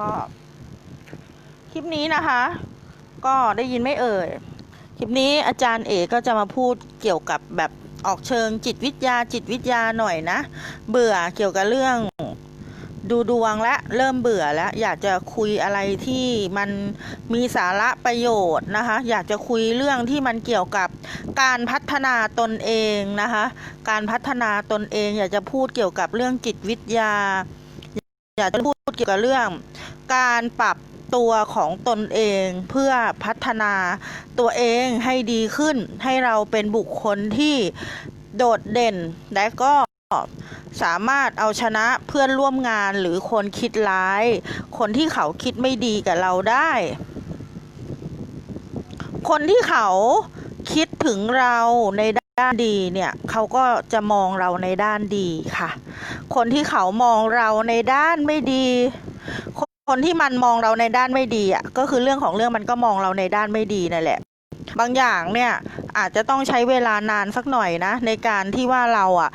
ก็คลิปนี้นะคะ ก็ได้ยินไม่เอ่ย คลิปนี้อาจารย์เอกก็จะมาพูดเกี่ยวกับแบบออกเชิงจิตวิทยาจิตวิทยาหน่อยนะ เบื่อเกี่ยวกับเรื่องดูดวงและเริ่มเบื่อแล้วอยากจะคุยอะไรที่มันมีสาระประโยชน์นะคะ อยากจะคุยเรื่องที่มันเกี่ยวกับการพัฒนาตนเองนะคะ การพัฒนาตนเองอยากจะพูดเกี่ยวกับเรื่องจิตวิทยา อยากจะพูดเกี่ยวกับเรื่อง การปรับตัวของตนเองเพื่อพัฒนาตัวเองให้ดีขึ้น ให้เราเป็นบุคคลที่โดดเด่น และก็สามารถเอาชนะเพื่อนร่วมงานหรือคนคิดร้าย คนที่เขาคิดไม่ดีกับเราได้ คนที่เขาคิดถึงเราใน ด้านดีเนี่ยเขาก็จะมองเราในด้านดีค่ะ คนที่เขามองเราในด้านไม่ดี คนที่มันมองเราในด้านไม่ดีอะก็คือเรื่องของเรื่องมันก็มองเราในด้านไม่ดีนั่นแหละ บางอย่างเนี่ยอาจจะต้องใช้เวลานานสักหน่อยนะ ในการที่ว่าเราอะ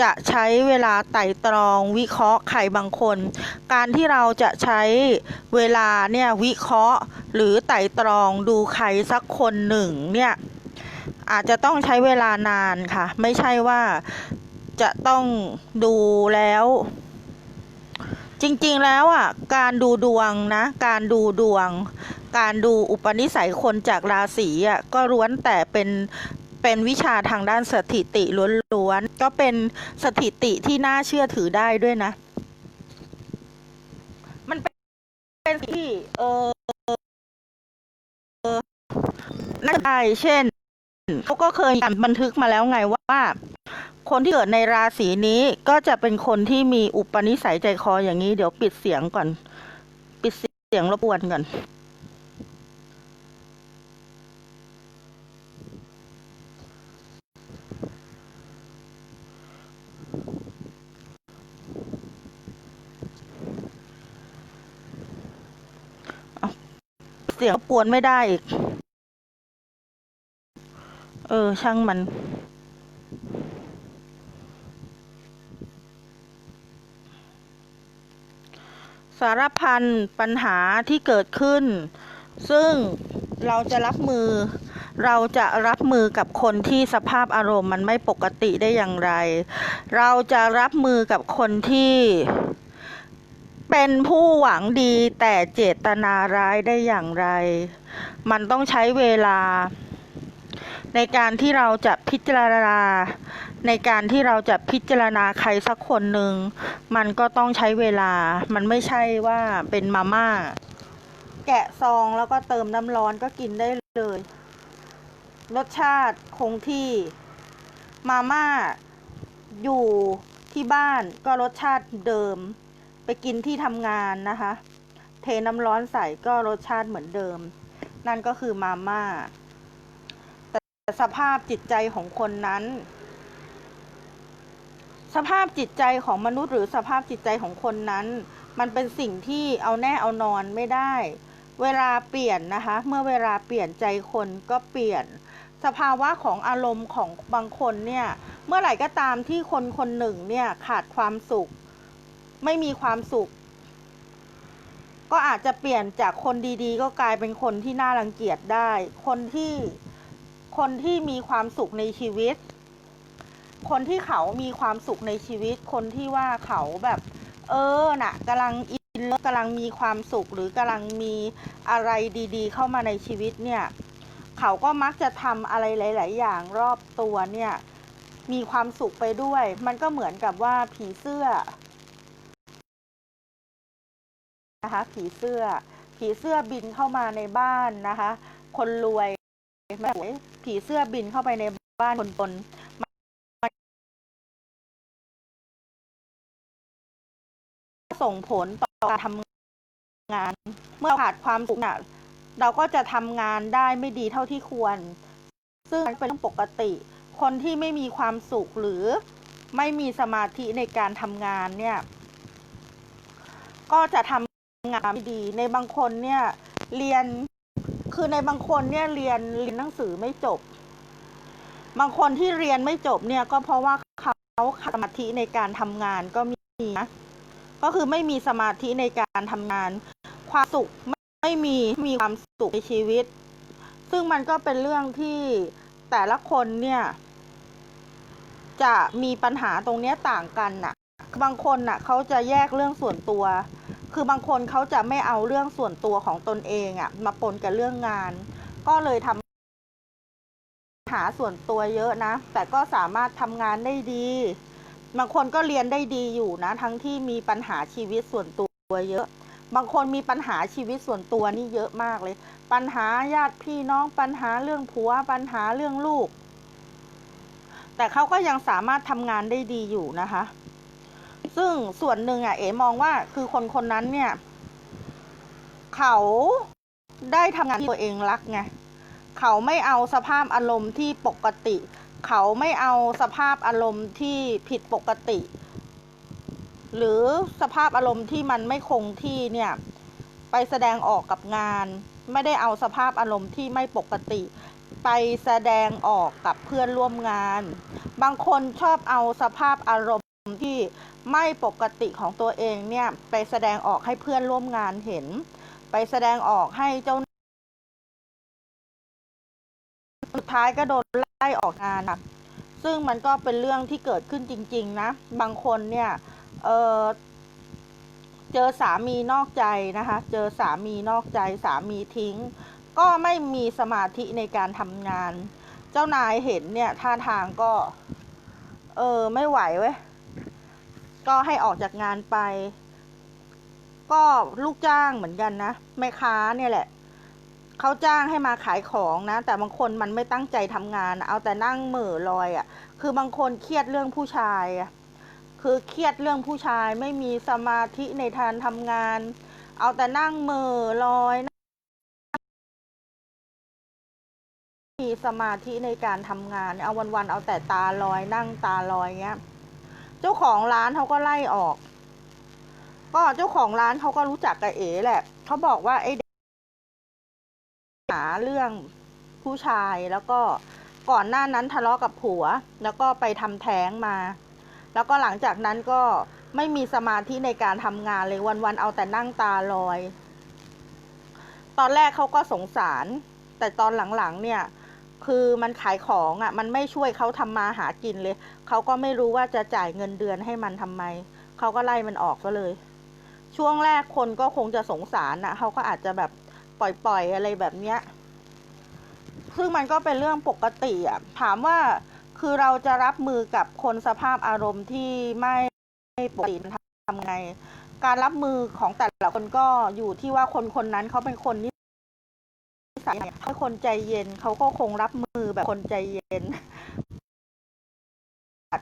จะใช้เวลาไต่ตรองวิเคราะห์ใครบางคน การที่เราจะใช้เวลาเนี่ยวิเคราะห์หรือไต่ตรองดูใครสักคนหนึ่งเนี่ย อาจจะต้องใช้เวลานานค่ะ ไม่ใช่ว่าจะต้องดูแล้ว จริงๆแล้วอะ การดูดวงนะ การดูดวง การดูอุปนิสัยคนจากราศีอะก็ล้วนแต่เป็นเป็นวิชาทางด้านสถิติล้วนๆก็เป็นสถิติที่น่าเชื่อถือได้ด้วยนะ มันเป็นเป็นที่เออเออน่าจะได้เช่น เขาก็เคยบันทึกมาแล้วไงว่าคนที่เกิดในราศีนี้ก็จะเป็นคนที่มีอุปนิสัยใจคออย่างนี้เดี๋ยวปิดเสียงก่อน ปิดเสียงรบกวนก่อนเสียงรบกวนไม่ได้อีก เออ ช่างมัน สารพันปัญหาที่เกิดขึ้น ซึ่งเราจะรับมือ เราจะรับมือกับคนที่สภาพอารมณ์มันไม่ปกติได้อย่างไร เราจะรับมือกับคนที่เป็นผู้หวังดีแต่เจตนาร้ายได้อย่างไร มันต้องใช้เวลา ในการที่เราจะพิจารณา ในการที่เราจะพิจารณาใครสักคนหนึ่งมันก็ต้องใช้เวลา มันไม่ใช่ว่าเป็นมาม่า แกะซองแล้วก็เติมน้ำร้อนก็กินได้เลย รสชาติคงที่ มาม่า อยู่ที่บ้านก็รสชาติเดิม ไปกินที่ทำงานนะคะ เทน้ำร้อนใส่ก็รสชาติเหมือนเดิม นั่นก็คือมาม่า สภาพจิตใจของคนนั้น สภาพจิตใจของมนุษย์หรือสภาพจิตใจของคนนั้น มันเป็นสิ่งที่เอาแน่เอานอนไม่ได้ เวลาเปลี่ยนนะคะ เมื่อเวลาเปลี่ยนใจคนก็เปลี่ยน สภาวะของอารมณ์ของบางคนเนี่ย เมื่อไหร่ก็ตามที่คนคนหนึ่งเนี่ยขาดความสุข ไม่มีความสุข ก็อาจจะเปลี่ยนจากคนดีๆ ก็กลายเป็นคนที่น่ารังเกียจได้ คนที่ คนที่มีความสุขในชีวิต คนที่เขามีความสุขในชีวิต คนที่ว่าเขาแบบ เออน่ะกำลังอินแล้วกำลังมีความสุขหรือกำลังมีอะไรดี ๆ เข้ามาในชีวิตเนี่ย เขาก็มักจะทำอะไรหลาย ๆ อย่างรอบตัวเนี่ย มีความสุขไปด้วย มันก็เหมือนกับว่าผีเสื้อนะคะผีเสื้อ ผีเสื้อบินเข้ามาในบ้านนะคะ คนรวย ม่ผีเสื้อบินเข้าไปในบ้านคนจนส่งผลต่อการทำงาน เมื่อขาดความสุขเนี่ยเราก็จะทำงานได้ไม่ดีเท่าที่ควร ซึ่งเป็นเรื่องปกติ คนที่ไม่มีความสุขหรือไม่มีสมาธิในการทำงานเนี่ย ก็จะทำงานไม่ดี ในบางคนเนี่ย เรียน คือในบางคนเนี่ยเรียนเรียนหนังสือไม่จบ บางคนที่เรียนไม่จบเนี่ยก็เพราะว่าเขาขาดสมาธิในการทำงานก็มีนะก็คือไม่มีสมาธิในการทำงาน ความสุขไม่ไม่มีมีความสุขในชีวิต ซึ่งมันก็เป็นเรื่องที่แต่ละคนเนี่ยจะมีปัญหาตรงเนี้ต่างกันน่ะ บางคนน่ะเขาจะแยกเรื่องส่วนตัว คือบางคนเขาจะไม่เอาเรื่องส่วนตัวของตนเองอะ่ะมาปนกับเรื่องงาน ก็เลยทำหาส่วนตัวเยอะนะ แต่ก็สามารถทำงานได้ดี บางคนก็เรียนได้ดีอยู่นะ ทั้งที่มีปัญหาชีวิตส่วนตัวเยอะ บางคนมีปัญหาชีวิตส่วนตัวนี่เยอะมากเลย ปัญหาญาติพี่น้องปัญหาเรื่องผัวปัญหาเรื่องลูก แต่เขาก็ยังสามารถทำงานได้ดีอยู่นะคะ ซึ่งส่วนหนึ่งอะเอ๋มองว่าคือคนคนนั้นเนี่ย เขาได้ทำงานที่ตัวเองรักไงเขาไม่เอาสภาพอารมณ์ที่ปกติ เขาไม่เอาสภาพอารมณ์ที่ผิดปกติ หรือสภาพอารมณ์ที่มันไม่คงที่เนี่ย ไปแสดงออกกับงาน ไม่ได้เอาสภาพอารมณ์ที่ไม่ปกติ ไปแสดงออกกับเพื่อนร่วมงาน บางคนชอบเอาสภาพอารมณ์ ที่ไม่ปกติของตัวเองเนี่ยไปแสดงออกให้เพื่อนร่วมงานเห็น ไปแสดงออกให้เจ้าสุดท้ายก็โดนไล่ออกงานอะซึ่งมันก็เป็นเรื่องที่เกิดขึ้นจริง ๆ นะ บางคนเนี่ยเออเจอสามีนอกใจนะคะ เจอสามีนอกใจสามีทิ้ง ก็ไม่มีสมาธิในการทำงาน เจ้านายเห็นเนี่ยท่าทางก็ เออไม่ไหวเว้ย ก็ให้ออกจากงานไป ก็ลูกจ้างเหมือนกันนะแม่ค้าเนี่ยแหละเขาจ้างให้มาขายของนะ แต่บางคนมันไม่ตั้งใจทำงาน เอาแต่นั่งเหม่อลอยอะ่ะ คือบางคนเครียดเรื่องผู้ชายอะ่ะคือเครียดเรื่องผู้ชายไม่มีสมาธิในทางทำงาน เอาแต่นั่งเหม่อลอยมีสมาธิในการทำงาน เอาวันๆเอาแต่ตาลอยนั่งตาลอยเงี้ย เจ้าของร้านเขาก็ไล่ออก ก็เจ้าของร้านเขาก็รู้จักกับเอ๋แหละเขาบอกว่าไอ้เด็กหาเรื่องผู้ชายแล้วก็ก่อนหน้านั้นทะเลาะกับผัว แล้วก็ไปทำแท้งมา แล้วก็หลังจากนั้นก็ไม่มีสมาธิในการทำงานเลยวันๆเอาแต่นั่งตาลอย ตอนแรกเขาก็สงสาร แต่ตอนหลังๆเนี่ย คือมันขายของอะ่ะ มันไม่ช่วยเขาทำมาหากินเลย เขาก็ไม่รู้ว่าจะจ่ายเงินเดือนให้มันทำไม เขาก็ไล่มันออกซะเลย ช่วงแรกคนก็คงจะสงสารนะเขาก็อาจจะแบบปล่อยๆอะไรแบบเนี้ย ซึ่งมันก็เป็นเรื่องปกติอะถามว่าคือเราจะรับมือกับคนสภาพอารมณ์ที่ไม่ปกติทำไง การรับมือของแต่ละคนก็อยู่ที่ว่าคนคนนั้นเขาเป็นคนนิ สัยเขาคนใจเย็นเขาก็คงรับมือแบบคนใจเย็น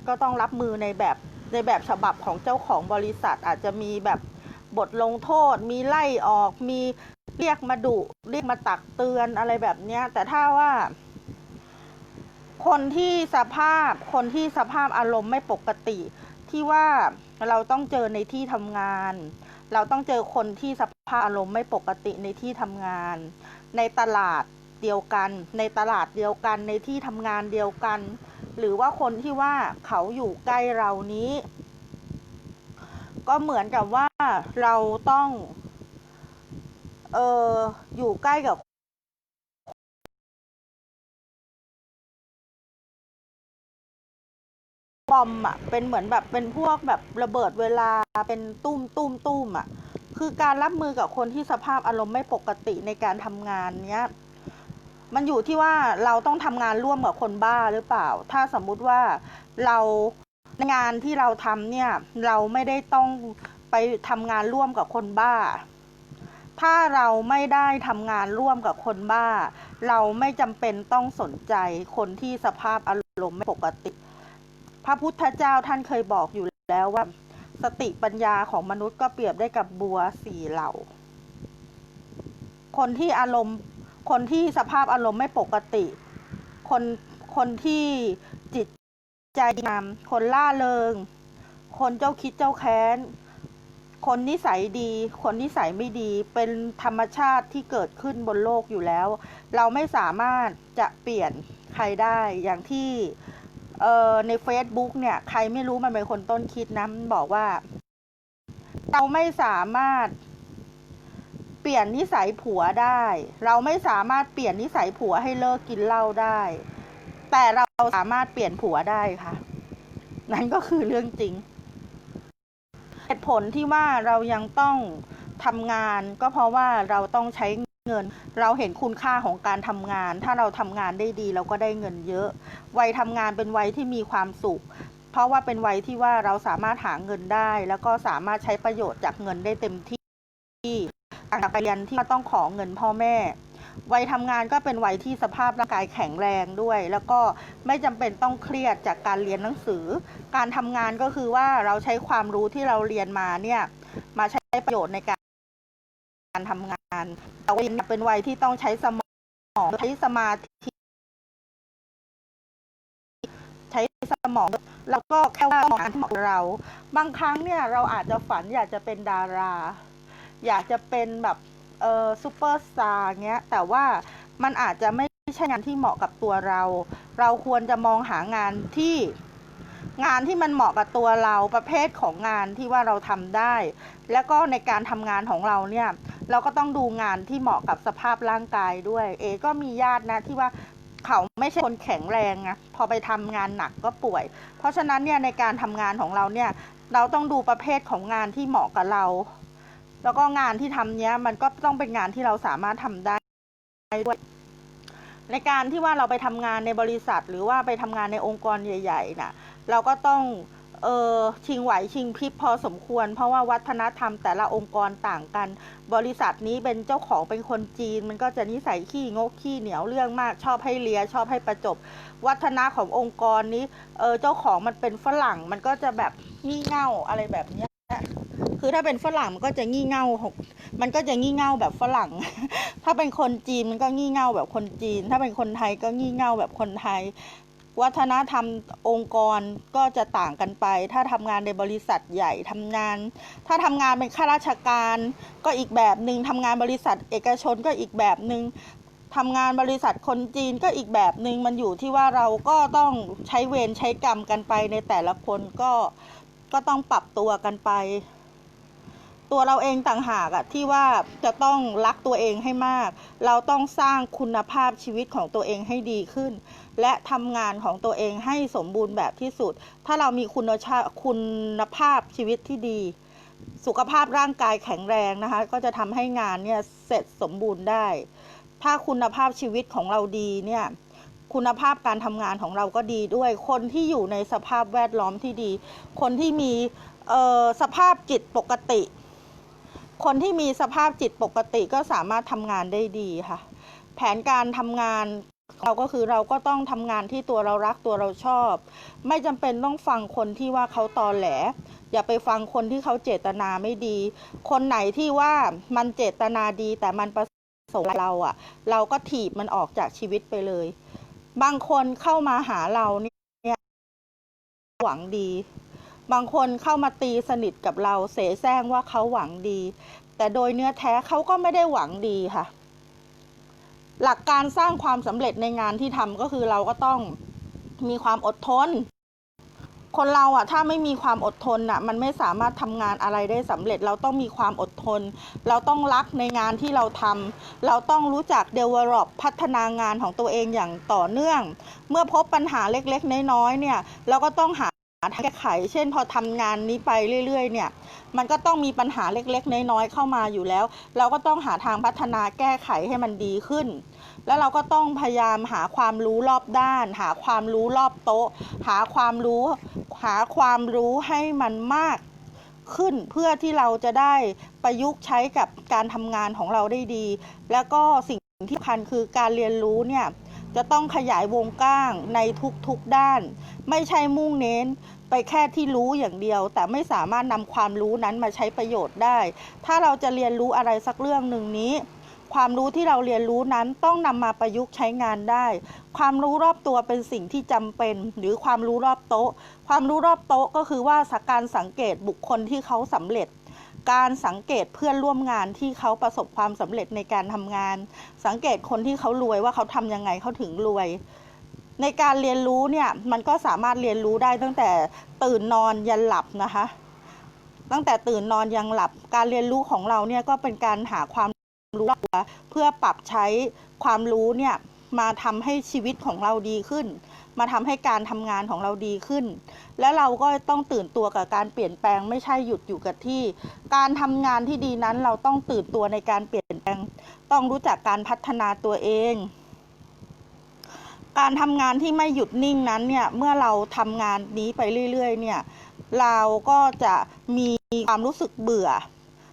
ก็ต้องรับมือในแบบในแบบฉบับของเจ้าของบริษัทอาจจะมีแบบบทลงโทษ มีไล่ออก มีเรียกมาดุ เรียกมาตักเตือนอะไรแบบเนี้ย แต่ถ้าว่า คนที่สภาพ คนที่สภาพอารมณ์ไม่ปกติ ที่ว่าเราต้องเจอในที่ทำงาน เราต้องเจอคนที่สภาพอารมณ์ไม่ปกติในที่ทำงาน ในตลาดเดียวกัน ในตลาดเดียวกัน ในที่ทำงานเดียวกัน หรือว่าคนที่ว่าเขาอยู่ใกล้เรานี้ ก็เหมือนกับว่าเราต้องเอออยู่ใกล้กับบอมอะเป็นเหมือนแบบเป็นพวกแบบระเบิดเวลาเป็นตุ้มตุ้มตุ้มอะ คือการรับมือกับคนที่สภาพอารมณ์ไม่ปกติในการทำงานเนี้ย มันอยู่ที่ว่าเราต้องทำงานร่วมกับคนบ้าหรือเปล่า ถ้าสมมุติว่าเราในงานที่เราทำเนี่ย เราไม่ได้ต้องไปทำงานร่วมกับคนบ้า ถ้าเราไม่ได้ทำงานร่วมกับคนบ้า เราไม่จำเป็นต้องสนใจคนที่สภาพอารมณ์ไม่ปกติ พระพุทธเจ้าท่านเคยบอกอยู่แล้วว่า สติปัญญาของมนุษย์ก็เปรียบได้กับบัวสี่เหล่า คนที่อารมณ์ คนที่สภาพอารมณ์ไม่ปกติ คน คนที่จิตใจงาม คนล่าเริง คนเจ้าคิดเจ้าแค้น คนนิสัยดี คนนิสัยไม่ดี เป็นธรรมชาติที่เกิดขึ้นบนโลกอยู่แล้ว เราไม่สามารถจะเปลี่ยนใครได้ อย่างที่ เอ่อใน Facebook เนี่ย ใครไม่รู้มันเป็นคนต้นคิดนะมันบอกว่า เราไม่สามารถเปลี่ยนนิสัยผัวได้ เราไม่สามารถเปลี่ยนนิสัยผัวให้เลิกกินเหล้าได้ แต่เราสามารถเปลี่ยนผัวได้ค่ะ นั่นก็คือเรื่องจริงเหตุผลที่ว่าเรายังต้องทำงานก็เพราะว่าเราต้องใช้ เงิน เราเห็นคุณค่าของการทำงาน ถ้าเราทำงานได้ดีเราก็ได้เงินเยอะ วัยทำงานเป็นวัยที่มีความสุข เพราะว่าเป็นวัยที่ว่าเราสามารถหาเงินได้ แล้วก็สามารถใช้ประโยชน์จากเงินได้เต็มที่ต่างจากไปเรียนที่ว่ต้องขอเงินพ่อแม่วัยทำงานก็เป็นวัยที่สภาพร่างกายแข็งแรงด้วย แล้วก็ไม่จำเป็นต้องเครียดจากการเรียนหนังสือ การทำงานก็คือว่าเราใช้ความรู้ที่เราเรียนมาเนี่ยมาใช้ประโยชน์ในการการทำงาน แต่วัยเป็นวัยที่ต้องใช้สมองใช้สมาธิใช้สมองแล้วก็แค่ว่างานเหมาะเรา บางครั้งเนี่ยเราอาจจะฝันอยากจะเป็นดารา อยากจะเป็นแบบเออซูเปอร์สตาร์เงี้ยแต่ว่ามันอาจจะไม่ใช่งานที่เหมาะกับตัวเรา เราควรจะมองหางานที่งานที่มันเหมาะกับตัวเราประเภทของงานที่ว่าเราทำได้ แล้วก็ในการทำงานของเราเนี่ย เราก็ต้องดูงานที่เหมาะกับสภาพร่างกายด้วย เอ ก็มีญาตินะที่ว่าเขาไม่ใช่คนแข็งแรงนะพอไปทำงานหนักก็ป่วย เพราะฉะนั้นเนี่ยในการทำงานของเราเนี่ยเราต้องดูประเภทของงานที่เหมาะกับเรา แล้วก็งานที่ทำเนี้ยมันก็ต้องเป็นงานที่เราสามารถทำได้ด้วยในการที่ว่าเราไปทำงานในบริษัท หรือว่าไปทำงานในองค์กรใหญ่ๆน่ะ เราก็ต้อง เออชิงไหวชิงพริบพอสมควร เพราะว่าวัฒนธรรมแต่ละองค์กรต่างกัน บริษัทนี้เป็นเจ้าของเป็นคนจีน มันก็จะนิสัยขี้งกขี้เหนียวเรื่องมาก ชอบให้เลียชอบให้ประจบ วัฒนะขององค์กรนี้เออเจ้าของมันเป็นฝรั่ง มันก็จะแบบงี่เง่าอะไรแบบเนี้ยคือถ้าเป็นฝรั่งมันก็จะงี่เง่า มันก็จะงี่เง่าแบบฝรั่ง ถ้าเป็นคนจีนมันก็งี่เง่าแบบคนจีน ถ้าเป็นคนไทยก็งี่เง่าแบบคนไทย วัฒนธรรมองค์กรก็จะต่างกันไป ถ้าทำงานในบริษัทใหญ่ทำงาน ถ้าทำงานเป็นข้าราชการก็อีกแบบหนึ่งทำงานบริษัทเอกชนก็อีกแบบหนึ่งทำงานบริษัทคนจีนก็อีกแบบหนึ่งมันอยู่ที่ว่าเราก็ต้องใช้เวรใช้กรรมกันไปในแต่ละคนก็ก็ต้องปรับตัวกันไป ตัวเราเองต่างหากอะที่ว่าจะต้องรักตัวเองให้มาก เราต้องสร้างคุณภาพชีวิตของตัวเองให้ดีขึ้น และทำงานของตัวเองให้สมบูรณ์แบบที่สุด ถ้าเรามีคุณชาคุณภาพชีวิตที่ดี สุขภาพร่างกายแข็งแรงนะคะ ก็จะทำให้งานเนี่ยเสร็จสมบูรณ์ได้ ถ้าคุณภาพชีวิตของเราดีเนี่ยคุณภาพการทำงานของเราก็ดีด้วย คนที่อยู่ในสภาพแวดล้อมที่ดี คนที่มีสภาพจิตปกติ คนที่มีสภาพจิตปกติก็สามารถทำงานได้ดีค่ะ แผนการทำงานเราก็คือเราก็ต้องทำงานที่ตัวเรารักตัวเราชอบ ไม่จำเป็นต้องฟังคนที่ว่าเขาตอแหล อย่าไปฟังคนที่เขาเจตนาไม่ดี คนไหนที่ว่ามันเจตนาดีแต่มันประสงค์เราอะเราก็ถีบมันออกจากชีวิตไปเลย บางคนเข้ามาหาเราเนี่ยหวังดี บางคนเข้ามาตีสนิทกับเราเสแสร้งว่าเขาหวังดี แต่โดยเนื้อแท้เขาก็ไม่ได้หวังดีค่ะ หลักการสร้างความสำเร็จในงานที่ทำก็คือเราก็ต้องมีความอดทน คนเราอะถ้าไม่มีความอดทนอะมันไม่สามารถทำงานอะไรได้สำเร็จ เราต้องมีความอดทน เราต้องรักในงานที่เราทำเราต้องรู้จัก develop พัฒนางานของตัวเองอย่างต่อเนื่อง เมื่อพบปัญหาเล็กๆ น้อยๆเนี่ย เราก็ต้องหาาแก้ไข เช่นพอทำงานนี้ไปเรื่อยๆ เนี่ย มันก็ต้องมีปัญหาเล็กๆ น้อยๆ เข้ามาอยู่แล้ว เราก็ต้องหาทางพัฒนาแก้ไขให้มันดีขึ้น แล้วเราก็ต้องพยายามหาความรู้รอบด้าน หาความรู้รอบโต๊ะ หาความรู้ หาความรู้ให้มันมากขึ้นเพื่อที่เราจะได้ประยุกต์ใช้กับการทำงานของเราได้ดี แล้วก็สิ่งที่สำคัญคือการเรียนรู้เนี่ย จะต้องขยายวงกว้างในทุกๆด้าน ไม่ใช่มุ่งเน้นไปแค่ที่รู้อย่างเดียว แต่ไม่สามารถนำความรู้นั้นมาใช้ประโยชน์ได้ ถ้าเราจะเรียนรู้อะไรสักเรื่องหนึ่งนี้ ความรู้ที่เราเรียนรู้นั้นต้องนำมาประยุกต์ใช้งานได้ ความรู้รอบตัวเป็นสิ่งที่จำเป็น หรือความรู้รอบโต๊ะ ความรู้รอบโต๊ะก็คือว่าการสังเกตบุคคลที่เขาสำเร็จ การสังเกตเพื่อนร่วมงานที่เขาประสบความสำเร็จในการทำงาน สังเกตคนที่เขารวยว่าเขาทำยังไงเขาถึงรวย ในการเรียนรู้เนี่ยมันก็สามารถเรียนรู้ได้ตั้งแต่ตื่นนอนยันหลับนะคะ ตั้งแต่ตื่นนอนยังหลับ การเรียนรู้ของเราเนี่ยก็เป็นการหาความรู้รอบตัวเพื่อปรับใช้ความรู้เนี่ยมาทำให้ชีวิตของเราดีขึ้น มาทำให้การทำงานของเราดีขึ้น และเราก็ต้องตื่นตัวกับการเปลี่ยนแปลงไม่ใช่หยุดอยู่กับที่ การทำงานที่ดีนั้นเราต้องตื่นตัวในการเปลี่ยนแปลง ต้องรู้จักการพัฒนาตัวเองการทำงานที่ไม่หยุดนิ่งนั้นเนี่ยเมื่อเราทำงานนี้ไปเรื่อยๆเนี่ยเราก็จะมีความรู้สึกเบื่อ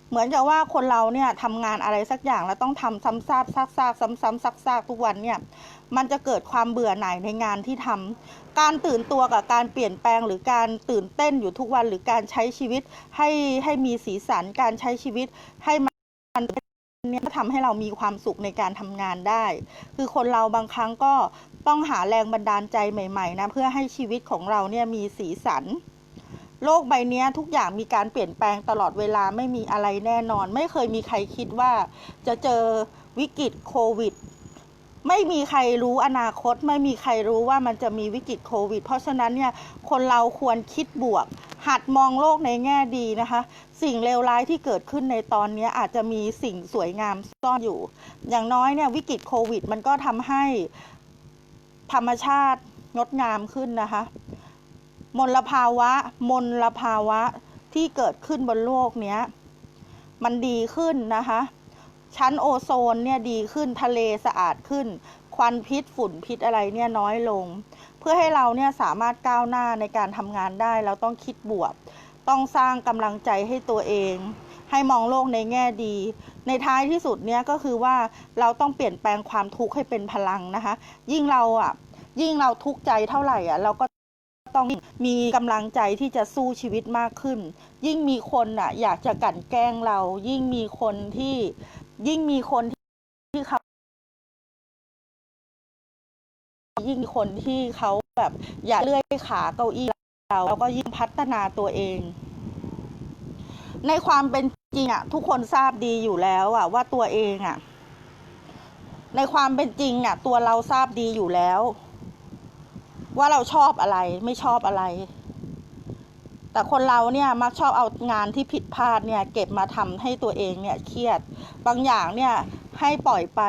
เหมือนกับว่าคนเราเนี่ยทำงานอะไรสักอย่างแล้วต้องทำซ้ำซากซากซากซ้ำซ้ำซากซากทุกวันเนี่ย มันจะเกิดความเบื่อหน่ายในงานที่ทำการตื่นตัวกับการเปลี่ยนแปลงหรือการตื่นเต้นอยู่ทุกวันหรือการใช้ชีวิตให้ให้มีสีสันการใช้ชีวิตให้มันเนี่ยก็ทำให้เรามีความสุขในการทำงานได้ คือคนเราบางครั้งก็ต้องหาแรงบันดาลใจใหม่ๆนะเพื่อให้ชีวิตของเราเนี่ยมีสีสัน โลกใบนี้ทุกอย่างมีการเปลี่ยนแปลงตลอดเวลาไม่มีอะไรแน่นอน ไม่เคยมีใครคิดว่าจะเจอวิกฤตโควิด ไม่มีใครรู้อนาคต ไม่มีใครรู้ว่ามันจะมีวิกฤตโควิด เพราะฉะนั้นเนี่ยคนเราควรคิดบวก หัดมองโลกในแง่ดีนะคะ สิ่งเลวร้ายที่เกิดขึ้นในตอนนี้อาจจะมีสิ่งสวยงามซ่อนอยู่ อย่างน้อยเนี่ยวิกฤตโควิด มันก็ทำให้ธรรมชาติงดงามขึ้นนะคะ มลภาวะ มลภาวะที่เกิดขึ้นบนโลกเนี้ย มันดีขึ้นนะคะ ชั้นโอโซนเนี่ยดีขึ้นทะเลสะอาดขึ้น ควันพิษฝุ่นพิษอะไรเนี่ยน้อยลง เพื่อให้เราเนี่ยสามารถก้าวหน้าในการทำงานได้ เราต้องคิดบวก ต้องสร้างกำลังใจให้ตัวเอง ให้มองโลกในแง่ดี ในท้ายที่สุดเนี่ยก็คือว่าเราต้องเปลี่ยนแปลงความทุกข์ให้เป็นพลังนะคะ ยิ่งเราอะยิ่งเราทุกข์ใจเท่าไหร่อะเราก็ต้องมีกำลังใจที่จะสู้ชีวิตมากขึ้น ยิ่งมีคนอะอยากจะกั่นแกล้งเรา ยิ่งมีคนที่ ยิ่งมีคนที่เขายิ่งมีคนที่เขาแบบอยากเลื่อยขาเก้าอี้เราเราก็ยิ่งพัฒนาตัวเอง ในความเป็นจริงอะทุกคนทราบดีอยู่แล้วอะว่าตัวเองอะในความเป็นจริงอะตัวเราทราบดีอยู่แล้ว ว่าเราชอบอะไรไม่ชอบอะไร แต่คนเราเนี่ยมักชอบเอางานที่ผิดพลาดเนี่ยเก็บมาทำให้ตัวเองเนี่ยเครียด บางอย่างเนี่ยให้ปล่อยไป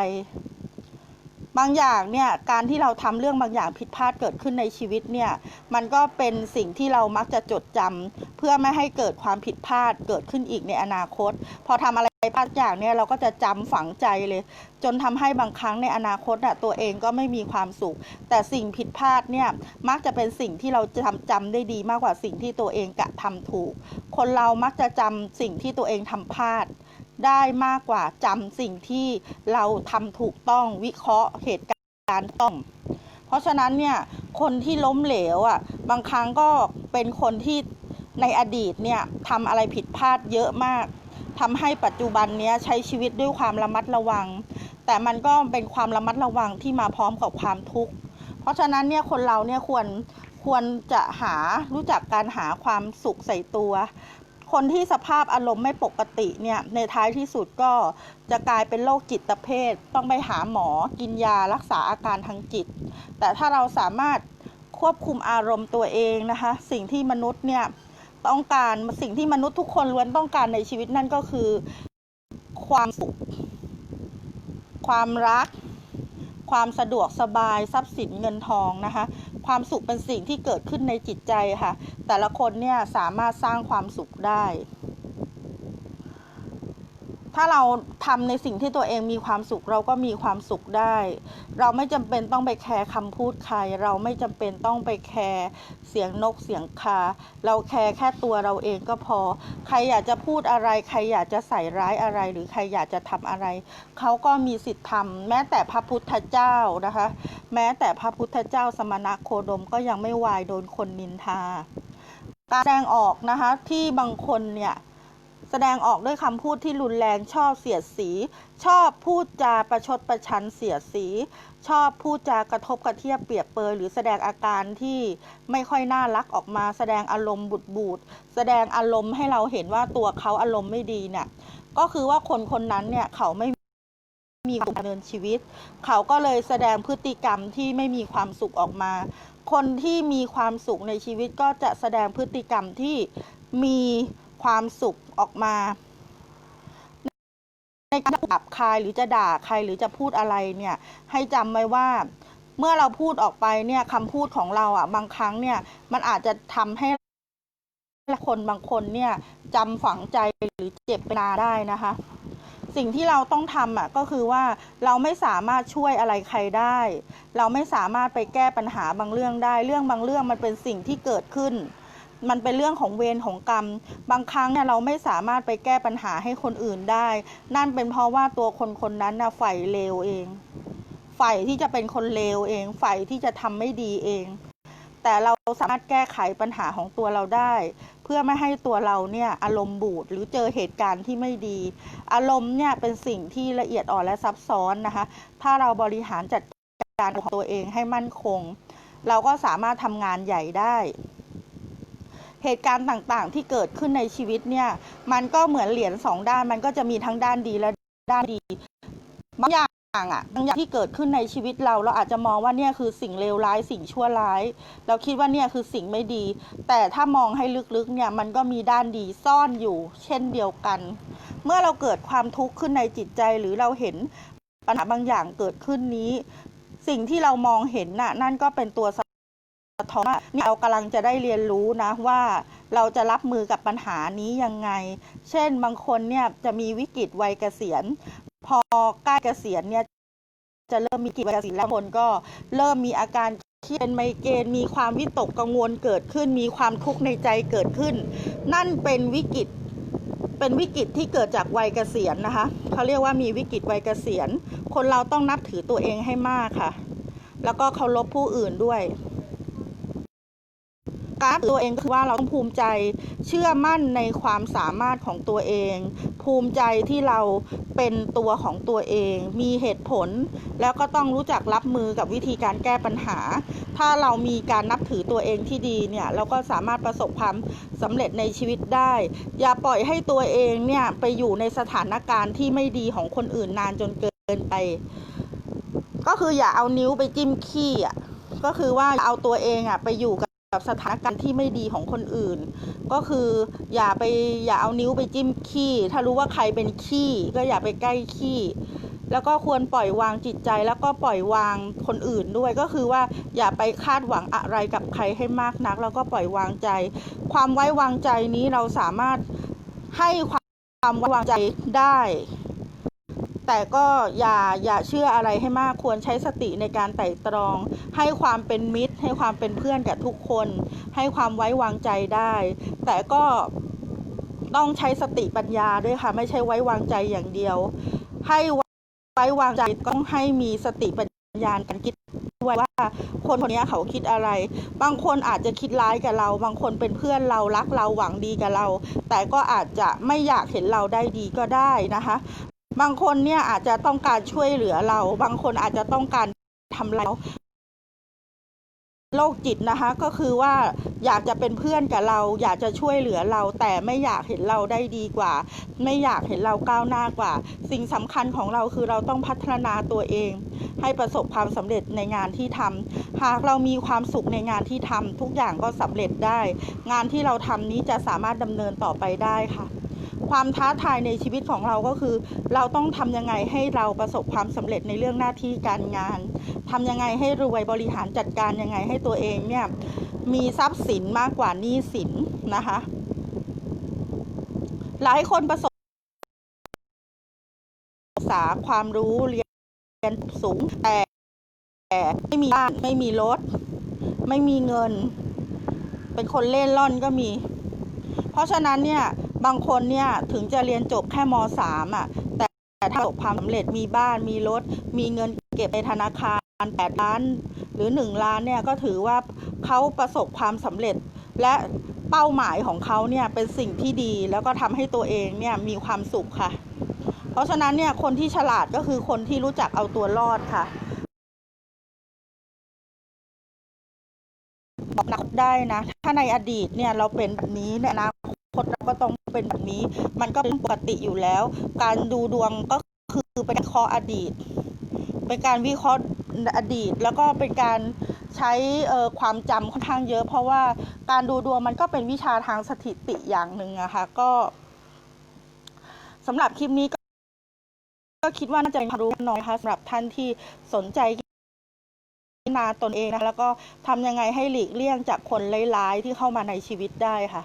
บางอย่างเนี่ยการที่เราทำเรื่องบางอย่างผิดพลาดเกิดขึ้นในชีวิตเนี่ยมันก็เป็นสิ่งที่เรามักจะจดจำเพื่อไม่ให้เกิดความผิดพลาดเกิดขึ้นอีกในอนาคต พอทำอะไร พลาดอย่างเนี่ยเราก็จะจำฝังใจเลย จนทำให้บางครั้งในอนาคตน่ะตัวเองก็ไม่มีความสุข แต่สิ่งผิดพลาดเนี่ยมักจะเป็นสิ่งที่เราจำจำได้ดีมากกว่าสิ่งที่ตัวเองกระทำถูก คนเรามักจะจำสิ่งที่ตัวเองทำพลาด ได้มากกว่าจำสิ่งที่เราทำถูกต้องวิเคราะห์เหตุการณ์ต้อง เพราะฉะนั้นเนี่ยคนที่ล้มเหลวอะบางครั้งก็เป็นคนที่ในอดีตเนี่ยทำอะไรผิดพลาดเยอะมาก ทำให้ปัจจุบันเนี้ยใช้ชีวิตด้วยความระมัดระวัง แต่มันก็เป็นความระมัดระวังที่มาพร้อมกับความทุกข์ เพราะฉะนั้นเนี่ยคนเราเนี่ยควรควรจะหารู้จักการหาความสุขใส่ตัว คนที่สภาพอารมณ์ไม่ปกติเนี่ยในท้ายที่สุดก็จะกลายเป็นโรคจิตเภท ต้องไปหาหมอกินยารักษาอาการทางจิต แต่ถ้าเราสามารถควบคุมอารมณ์ตัวเองนะคะ สิ่งที่มนุษย์เนี่ย ต้องการสิ่งที่มนุษย์ทุกคนล้วนต้องการในชีวิตนั่นก็คือ ความสุข ความรัก ความสะดวกสบายทรัพย์สินเงินทองนะคะ ความสุขเป็นสิ่งที่เกิดขึ้นในจิตใจค่ะ แต่ละคนเนี่ยสามารถสร้างความสุขได้ ถ้าเราทำในสิ่งที่ตัวเองมีความสุขเราก็มีความสุขได้ เราไม่จำเป็นต้องไปแคร์คำพูดใคร เราไม่จำเป็นต้องไปแคร์เสียงนกเสียงคา เราแคร์แค่ตัวเราเองก็พอ ใครอยากจะพูดอะไร ใครอยากจะใส่ร้ายอะไร หรือใครอยากจะทำอะไรเขาก็มีสิทธิ์ทำแม้แต่พระพุทธเจ้านะคะ แม้แต่พระพุทธเจ้าสมณะโคดมก็ยังไม่วายโดนคนนินทา การแสดงออกนะคะที่บางคนเนี่ย ดงออกด้วยคำพูดที่รุนแรงชอบเสียดสี ชอบพูดจาประชดประชันเสียดสี ชอบพูดจากระทบกระเทียบเปรียบเปรยหรือแสดงอาการที่ไม่ค่อยน่ารักออกมา แสดงอารมณ์บุดบูดแสดงอารมณ์ให้เราเห็นว่าตัวเขาอารมณ์ไม่ดีเนี่ยก็คือว่าคนคนนั้นเนี่ยเขาไม่มีความดำเนินชีวิต เขาก็เลยแสดงพฤติกรรมที่ไม่มีความสุขออกมา คนที่มีความสุขในชีวิตก็จะแสดงพฤติกรรมที่มี ความสุขออกมา ในการดับใครหรือจะด่าใครหรือจะพูดอะไรเนี่ย ให้จำไว้ว่าเมื่อเราพูดออกไปเนี่ยคำพูดของเราอะ บางครั้งเนี่ย มันอาจจะทำให้คนบางคนเนี่ยจำฝังใจหรือเจ็บไปนาได้นะคะ สิ่งที่เราต้องทำอะก็คือว่าเราไม่สามารถช่วยอะไรใครได้ เราไม่สามารถไปแก้ปัญหาบางเรื่องได้ เรื่องบางเรื่องมันเป็นสิ่งที่เกิดขึ้น มันเป็นเรื่องของเวรของกรรม บางครั้งเนี่ยเราไม่สามารถไปแก้ปัญหาให้คนอื่นได้ นั่นเป็นเพราะว่าตัวคนคนนั้นน่ะฝ่ายเลวเอง ฝ่ายที่จะเป็นคนเลวเองฝ่ายที่จะทำไม่ดีเอง แต่เราสามารถแก้ไขปัญหาของตัวเราได้ เพื่อไม่ให้ตัวเราเนี่ยอารมณ์บูดหรือเจอเหตุการณ์ที่ไม่ดี อารมณ์เนี่ยเป็นสิ่งที่ละเอียดอ่อนและซับซ้อนนะคะ ถ้าเราบริหารจัดการของตัวเองให้มั่นคง เราก็สามารถทำงานใหญ่ได้ เหตุการณ์ต่างๆ ที่เกิดขึ้นในชีวิตเนี่ยมันก็เหมือนเหรียญสองด้านมันก็จะมีทั้งด้านดีและด้านดีบางอย่างอะบางอย่างที่เกิดขึ้นในชีวิตเราเราอาจจะมองว่าเนี่ยคือสิ่งเลวร้ายสิ่งชั่วร้าย เราคิดว่าเนี่ยคือสิ่งไม่ดี แต่ถ้ามองให้ลึกๆเนี่ยมันก็มีด้านดีซ่อนอยู่ เช่นเดียวกัน เมื่อเราเกิดความทุกข์ขึ้นในจิตใจหรือเราเห็นปัญหาบางอย่างเกิดขึ้นนี้ สิ่งที่เรามองเห็นน่ะนั่นก็เป็นตัวส ท้อนว่าเนี่เรากำลังจะได้เรียนรู้นะว่าเราจะรับมือกับปัญหานี้ยังไง เช่นบางคนเนี่ยจะมีวิกฤตวัยเกษียณ พอใกล้เกษียณเนี่ยจะเริ่มมีกิจวัยเกษียณแล้วคนก็เริ่มมีอาการเครียดไมเกรนมีความวิตกกังวลเกิดขึ้น มีความทุกข์ในใจเกิดขึ้น นั่นเป็นวิกฤตเป็นวิกฤตที่เกิดจากวัยเกษียณนะคะเขาเรียกว่ามีวิกฤตวัยเกษียณ คนเราต้องนับถือตัวเองให้มากค่ะ แล้วก็เคารพผู้อื่นด้วย ตัวเองคือว่าเราต้องภูมิใจเชื่อมั่นในความสามารถของตัวเอง ภูมิใจที่เราเป็นตัวของตัวเอง มีเหตุผล แล้วก็ต้องรู้จักรับมือกับวิธีการแก้ปัญหา ถ้าเรามีการนับถือตัวเองที่ดีเนี่ยเราก็สามารถประสบความสำเร็จในชีวิตได้ อย่าปล่อยให้ตัวเองเนี่ยไปอยู่ในสถานการณ์ที่ไม่ดีของคนอื่นนานจนเกินไป ก็คืออย่าเอานิ้วไปจิ้มขี้อะก็คือว่าเอาตัวเองอะไปอยู่กับับสถานการณ์ที่ไม่ดีของคนอื่น ก็คืออย่าไปอย่าเอานิ้วไปจิ้มขี้ ถ้ารู้ว่าใครเป็นขี้ก็อย่าไปใกล้ขี้แล้วก็ควรปล่อยวางจิตใจแล้วก็ปล่อยวางคนอื่นด้วยก็คือว่าอย่าไปคาดหวังอะไรกับใครให้มากนัก แล้วก็ปล่อยวางใจ ความไว้วางใจนี้เราสามารถให้ความไว้วางใจได้ แต่ก็อย่าอย่าเชื่ออะไรให้มากควรใช้สติในการไต่ตรอง ให้ความเป็นมิตร ให้ความเป็นเพื่อนกับทุกคน ให้ความไว้วางใจได้ แต่ก็ต้องใช้สติปัญญาด้วยค่ะ ไม่ใช่ไว้วางใจอย่างเดียว ให้ไว้วางใจต้องให้มีสติปัญญาการคิดด้วยว่าคนคนนี้เขาคิดอะไร บางคนอาจจะคิดร้ายกับเรา บางคนเป็นเพื่อนเรารักเราหวังดีกับเรา แต่ก็อาจจะไม่อยากเห็นเราได้ดีก็ได้นะคะ บางคนเนี่ยอาจจะต้องการช่วยเหลือเรา บางคนอาจจะต้องการทำเราโรคจิตนะคะก็คือว่าอยากจะเป็นเพื่อนกับเรา อยากจะช่วยเหลือเรา แต่ไม่อยากเห็นเราได้ดีกว่า ไม่อยากเห็นเราก้าวหน้ากว่า สิ่งสำคัญของเราคือเราต้องพัฒนาตัวเอง ให้ประสบความสำเร็จในงานที่ทำหากเรามีความสุขในงานที่ทำทุกอย่างก็สำเร็จได้ งานที่เราทำนี้จะสามารถดำเนินต่อไปได้ค่ะ ความท้าทายในชีวิตของเราก็คือ เราต้องทำยังไงให้เราประสบความสำเร็จในเรื่องหน้าที่การงานทำยังไงให้รวยบริหารจัดการยังไงให้ตัวเองเนี่ยมีทรัพย์สินมากกว่าหนี้สินนะคะ หลายคนประสบศึกษาความรู้เรียนสูงแต่แต่ไม่มีบ้านไม่มีรถ ไม่มีเงิน เป็นคนเล่นร่อนก็มี เพราะฉะนั้นเนี่ย บางคนเนี่ยถึงจะเรียนจบแค่มสามอะ แต่แต่ถ้าประสบความสำเร็จมีบ้านมีรถ มีเงินเก็บในธนาคารแปดล้าน หรือหนึ่งล้านเนี่ยก็ถือว่าเขาประสบความสำเร็จ และเป้าหมายของเขาเนี่ยเป็นสิ่งที่ดีแล้วก็ทำให้ตัวเองเนี่ยมีความสุขค่ะ เพราะฉะนั้นเนี่ยคนที่ฉลาดก็คือคนที่รู้จักเอาตัวรอดค่ะบอกนักได้นะ ถ้าในอดีตเนี่ยเราเป็นแบบนี้ในอนา คตเราก็ต้องเป็นแบบนี้ มันก็เป็นปกติอยู่แล้ว การดูดวงก็คือเป็นวิเคราะห์อดีต เป็นการวิเคราะห์อดีต แล้วก็เป็นการใช้ความจำค่อนข้างเยอะ เพราะว่าการดูดวงมันก็เป็นวิชาทางสถิติอย่างหนึ่งอะค่ะก็สำหรับคลิปนี้ก็ก็คิดว่าน่าจะเป็นความรู้น้อยนะคะสำหรับท่านที่สนใจพิจารณาตนเองนะคะแล้วก็ทำยังไงให้หลีกเลี่ยงจากคนร้ายๆที่เข้ามาในชีวิตได้ค่ะ